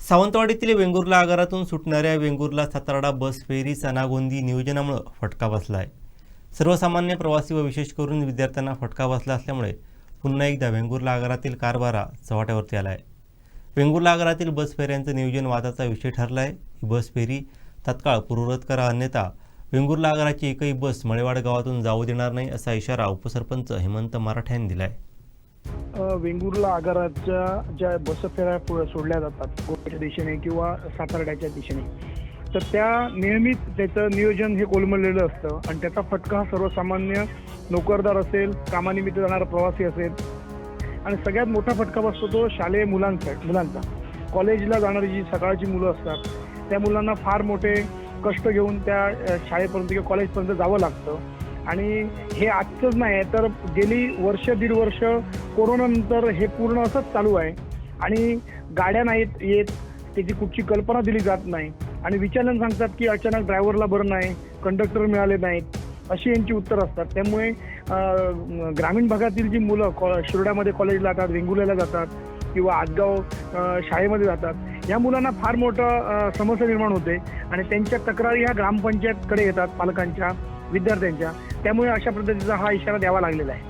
सावंतवाडीतील वेंगुर्ला आगारातून सुटणाऱ्या वेंगुर्ला सातारडा बस फेरी सणागोंदी नियोजनामुळं फटका बसला आहे सर्वसामान्य प्रवासी व विशेष करून विद्यार्थ्यांना फटका बसला असल्यामुळे पुन्हा एकदा वेंगुर्ला आगारातील कारभारा चव्हाट्यावरती आला आहे वेंगुर्ला आगारातील बस फेऱ्यांचं नियोजन वादाचा विषय ठरला आहे ही बस फेरी तत्काळ पूर्वरत करा अन्यथा वेंगुर्ला आगाराची एकही बस मळेवाड गावातून जाऊ देणार नाही असा इशारा उपसरपंच हेमंत मराठे यांनी दिला आहे वेंगुर्ला आगाराच्या ज्या बसफेऱ्या सोडल्या जातात गोव्याच्या दिशेने किंवा सातारड्याच्या दिशेने तर त्या नियमित त्याचं नियोजन हे कोलमडलेलं असतं आणि त्याचा फटका हा सर्वसामान्य नोकरदार असेल कामानिमित्त जाणारा प्रवासी असेल. आणि सगळ्यात मोठा फटका बसतो तो शालेय मुलांचा मुलांचा. कॉलेजला जाणारी जी सकाळची मुलं असतात त्या मुलांना फार मोठे कष्ट घेऊन त्या शाळेपर्यंत किंवा कॉलेजपर्यंत जावं लागतं. आणि हे आजचंच नाही तर गेली वर्ष दीड वर्ष कोरोनानंतर हे पूर्ण असंच चालू आहे. आणि गाड्या नाहीत येत त्याची कुठची कल्पना दिली जात नाही. आणि विचारल्यानं सांगतात की अचानक ड्रायव्हरला बरं नाही कंडक्टर मिळाले नाहीत अशी यांची उत्तर असतात. त्यामुळे ग्रामीण भागातील जी मुलं कॉ शिरोड्यामध्ये कॉलेजला जातात वेंगुर्ल्याला जातात किंवा आजगाव शाळेमध्ये जातात या मुलांना फार मोठं समस्या निर्माण होते. आणि त्यांच्या तक्रारी ह्या ग्रामपंचायतकडे येतात पालकांच्या विद्यार्थ्यांच्या. त्यामुळे अशा पद्धतीचा हा इशारा द्यावा लागलेला आहे.